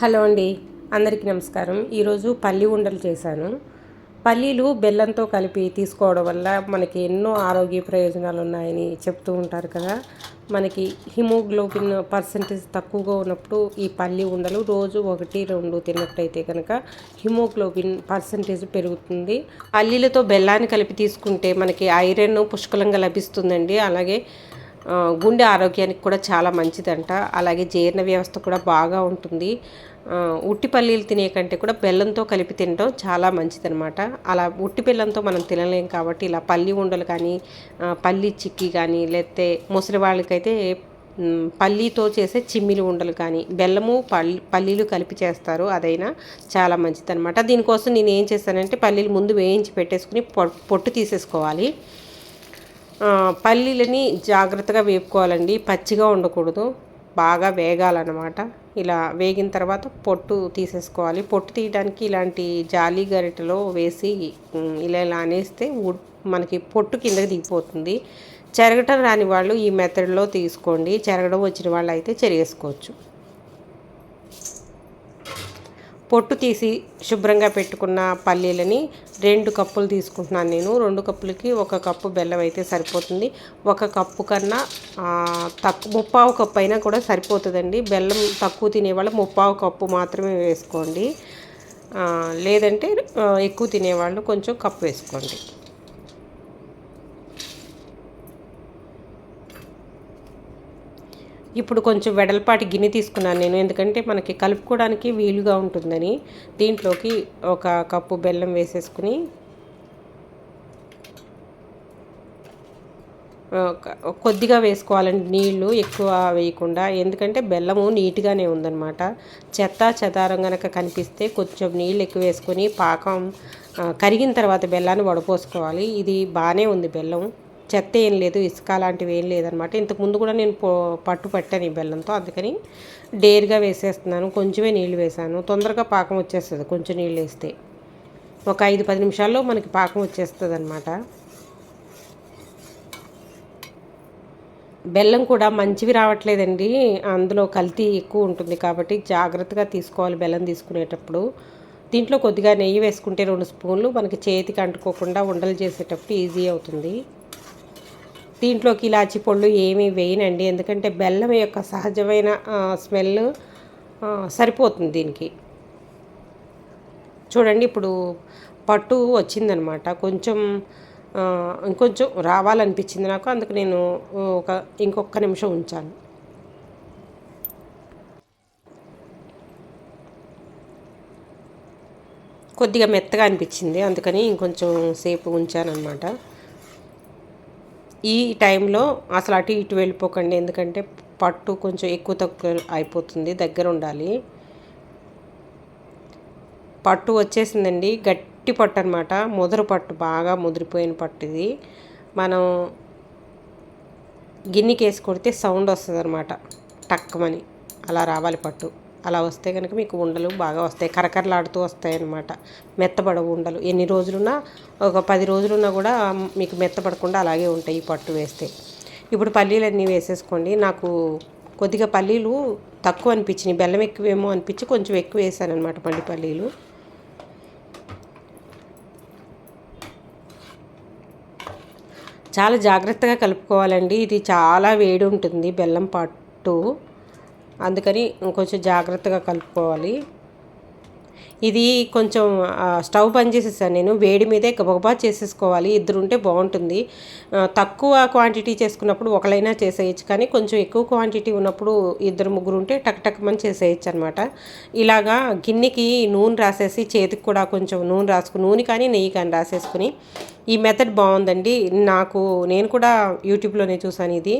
Hello అండి అందరికీ నమస్కారం. ఈరోజు పల్లి ఉండలు చేశాను. పల్లీలు బెల్లంతో కలిపి తీసుకోవడం వల్ల మనకి ఎన్నో ఆరోగ్య ప్రయోజనాలు ఉన్నాయని చెప్తూ ఉంటారు కదా. మనకి హిమోగ్లోబిన్ పర్సంటేజ్ తక్కువగా ఉన్నప్పుడు ఈ పల్లి ఉండలు రోజు ఒకటి రెండు తిన్నట్టయితే కనుక హిమోగ్లోబిన్ పర్సంటేజ్ పెరుగుతుంది. పల్లీలతో బెల్లాన్ని కలిపి తీసుకుంటే మనకి ఐరన్ పుష్కలంగా లభిస్తుందండి. అలాగే గుండె ఆరోగ్యానికి కూడా చాలా మంచిదంట. అలాగే జీర్ణ వ్యవస్థ కూడా బాగా ఉంటుంది. ఉట్టిపల్లీలు ఉట్టి పల్లీలు తినే కంటే కూడా బెల్లంతో కలిపి తినడం చాలా మంచిదనమాట అలా ఉట్టి బెల్లంతో మనం తినలేం కాబట్టి ఇలా పల్లి ఉండలు కానీ పల్లి చిక్కీ కానీ లేకపోతే ముసలి వాళ్ళకైతే పల్లీతో చేసే చిమ్మిలి ఉండలు కానీ బెల్లము పల్లి పల్లీలు కలిపి చేస్తారు. అదైనా చాలా మంచిదనమాట దీనికోసం నేను ఏం చేస్తానంటే పల్లీలు ముందు వేయించి పెట్టేసుకుని పొ- పొట్టు తీసేసుకోవాలి. పల్లీలని జాగ్రత్తగా వేపుకోవాలండి. పచ్చిగా ఉండకూడదు. బాగా వేగాలన్నమాట. ఇలా వేగిన తర్వాత పొట్టు తీసేసుకోవాలి. పొట్టు తీయడానికి ఇలాంటి జాలి గరిటెలో వేసి ఇలా ఇలా అనేస్తే మనకి పొట్టు కిందకి దిగిపోతుంది. చెరగటం రాని వాళ్ళు ఈ మెథడ్లో తీసుకోండి. చెరగడం వచ్చిన వాళ్ళు అయితే చెరిగేసుకోవచ్చు. పొట్టు తీసి శుభ్రంగా పెట్టుకున్న పల్లీలని రెండు కప్పులు తీసుకుంటున్నాను నేను. రెండు కప్పులకి ఒక కప్పు బెల్లం అయితే సరిపోతుంది. ఒక కప్పు కన్నా తక్కువ ముప్పావు కప్పు అయినా కూడా సరిపోతుందండి. బెల్లం తక్కువ తినేవాళ్ళు ముప్పావు కప్పు మాత్రమే వేసుకోండి. లేదంటే ఎక్కువ తినేవాళ్ళు కొంచెం కప్పు వేసుకోండి. ఇప్పుడు కొంచెం వెడల్పాటి గిన్నె తీసుకున్నాను నేను. ఎందుకంటే మనకి కలుపుకోవడానికి వీలుగా ఉంటుందని దీంట్లోకి ఒక కప్పు బెల్లం వేసేసుకుని కొద్దిగా వేసుకోవాలండి. నీళ్ళు ఎక్కువ వేయకుండా ఎందుకంటే బెల్లము నీట్గానే ఉందన్నమాట. చెత్త చెదారం కనుక కనిపిస్తే కొంచెం నీళ్ళు ఎక్కువ వేసుకొని పాకం కరిగిన తర్వాత బెల్లాన్ని వడపోసుకోవాలి. ఇది బాగానే ఉంది బెల్లం. చెత్త ఏం లేదు ఇసుక లాంటివి ఏం లేదనమాట. ఇంతకుముందు కూడా నేను పట్టు పట్టాను ఈ బెల్లంతో అందుకని డేర్గా వేసేస్తున్నాను. కొంచెమే నీళ్ళు వేసాను. తొందరగా పాకం వచ్చేస్తుంది కొంచెం నీళ్ళు వేస్తే. ఒక ఐదు పది నిమిషాల్లో మనకి పాకం వచ్చేస్తుంది అనమాట బెల్లం కూడా మంచివి రావట్లేదండి. అందులో కల్తీ ఎక్కువ ఉంటుంది కాబట్టి జాగ్రత్తగా తీసుకోవాలి బెల్లం తీసుకునేటప్పుడు. దీంట్లో కొద్దిగా నెయ్యి వేసుకుంటే రెండు స్పూన్లు మనకి చేతికి అంటుకోకుండా ఉండలు చేసేటప్పుడు ఈజీ అవుతుంది. దీంట్లోకి ఇలాచి పళ్ళు ఏమీ వేయనండి. ఎందుకంటే బెల్లం యొక్క సహజమైన స్మెల్ సరిపోతుంది దీనికి. చూడండి ఇప్పుడు పట్టు వచ్చిందనమాట. కొంచెం ఇంకొంచెం రావాలనిపించింది నాకు. అందుకు నేను ఒక ఇంకొక నిమిషం ఉంచాను. కొద్దిగా మెత్తగా అనిపించింది. అందుకని ఇంకొంచెం సేపు ఉంచానన్నమాట ఈ టైంలో అసలు అటు ఇటు వెళ్ళిపోకండి. ఎందుకంటే పట్టు కొంచెం ఎక్కువ తక్కువ అయిపోతుంది దగ్గర ఉండాలి. పట్టు వచ్చేసిందండి గట్టి పట్టు అనమాట ముదరు పట్టు బాగా ముదిరిపోయిన పట్టు ఇది. మనం గిన్నెకి వేసి కొడితే సౌండ్ వస్తుంది అనమాట టక్కమని అలా రావాలి పట్టు. అలా వస్తే కనుక మీకు ఉండలు బాగా వస్తాయి. కరకరలాడుతూ వస్తాయి అన్నమాట మెత్తబడవు ఉండలు. ఎన్ని రోజులున్నా ఒక పది రోజులున్నా కూడా మీకు మెత్తపడకుండా అలాగే ఉంటాయి ఈ పట్టు వేస్తే. ఇప్పుడు పల్లీలన్నీ వేసేసుకోండి. నాకు కొద్దిగా పల్లీలు తక్కువ అనిపించినాయి. బెల్లం ఎక్కువేమో అనిపించి కొంచెం ఎక్కువ వేసాను అనమాట పండి పల్లీలు. చాలా జాగ్రత్తగా కలుపుకోవాలండి. ఇది చాలా వేడి ఉంటుంది బెల్లం పట్టు. అందుకని కొంచెం జాగ్రత్తగా కలుపుకోవాలి. ఇది కొంచెం స్టవ్ బంద్ చేసేసాను నేను. వేడి మీదే గబగబా చేసేసుకోవాలి. ఇద్దరు ఉంటే బాగుంటుంది తక్కువ క్వాంటిటీ చేసుకున్నప్పుడు ఒకలైనా చేసేయచ్చు. కానీ కొంచెం ఎక్కువ క్వాంటిటీ ఉన్నప్పుడు ఇద్దరు ముగ్గురు ఉంటే టక్ టక్ మని చేసేయచ్చు అనమాట ఇలాగా గిన్నెకి నూనె రాసేసి చేతికి కూడా కొంచెం నూనె రాసుకుని నూనె కానీ నెయ్యి కానీ రాసేసుకుని ఈ మెథడ్ బాగుందండి. నాకు నేను కూడా యూట్యూబ్లోనే చూసాను ఇది.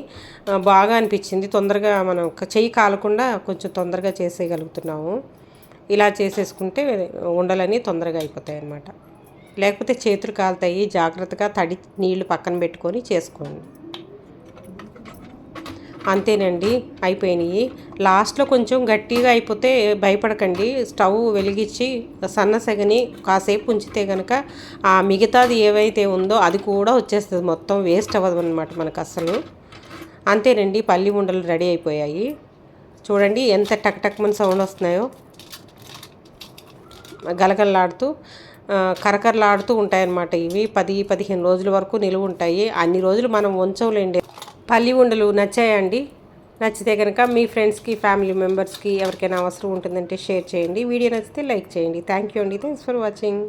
బాగా అనిపించింది. తొందరగా మనం చెయ్యి కాలకుండా కొంచెం తొందరగా చేసేయగలుగుతున్నాము. ఇలా చేసేసుకుంటే ఉండలని తొందరగా అయిపోతాయి అన్నమాట లేకపోతే చేతులు కాలుతాయి జాగ్రత్తగా తడి నీళ్ళు పక్కన పెట్టుకొని చేసుకోండి. అంతేనండి అయిపోయినాయి. లాస్ట్లో కొంచెం గట్టిగా అయిపోతే భయపడకండి. స్టవ్ వెలిగించి సన్నసగని కాసేపు ఉంచితే కనుక ఆ మిగతాది ఏవైతే ఉందో అది కూడా వచ్చేస్తుంది. మొత్తం వేస్ట్ అవ్వదు అనమాట మనకు అసలు అంతేనండి పల్లి ఉండలు రెడీ అయిపోయాయి. చూడండి ఎంత టక్ టక్ మన సౌండ్ వస్తున్నాయో. గలగలలాడుతూ కరకరలాడుతూ ఉంటాయన్నమాట ఇవి. పది పదిహేను రోజుల వరకు నిలువ ఉంటాయి. అన్ని రోజులు మనం ఉంచవులేండి. పల్లి ఉండలు నచ్చాయండి. నచ్చితే కనుక మీ ఫ్రెండ్స్కి ఫ్యామిలీ మెంబర్స్కి ఎవరికైనా అవసరం ఉంటుందంటే షేర్ చేయండి. వీడియో నచ్చితే లైక్ చేయండి. థ్యాంక్ యూ అండి. Thanks for watching.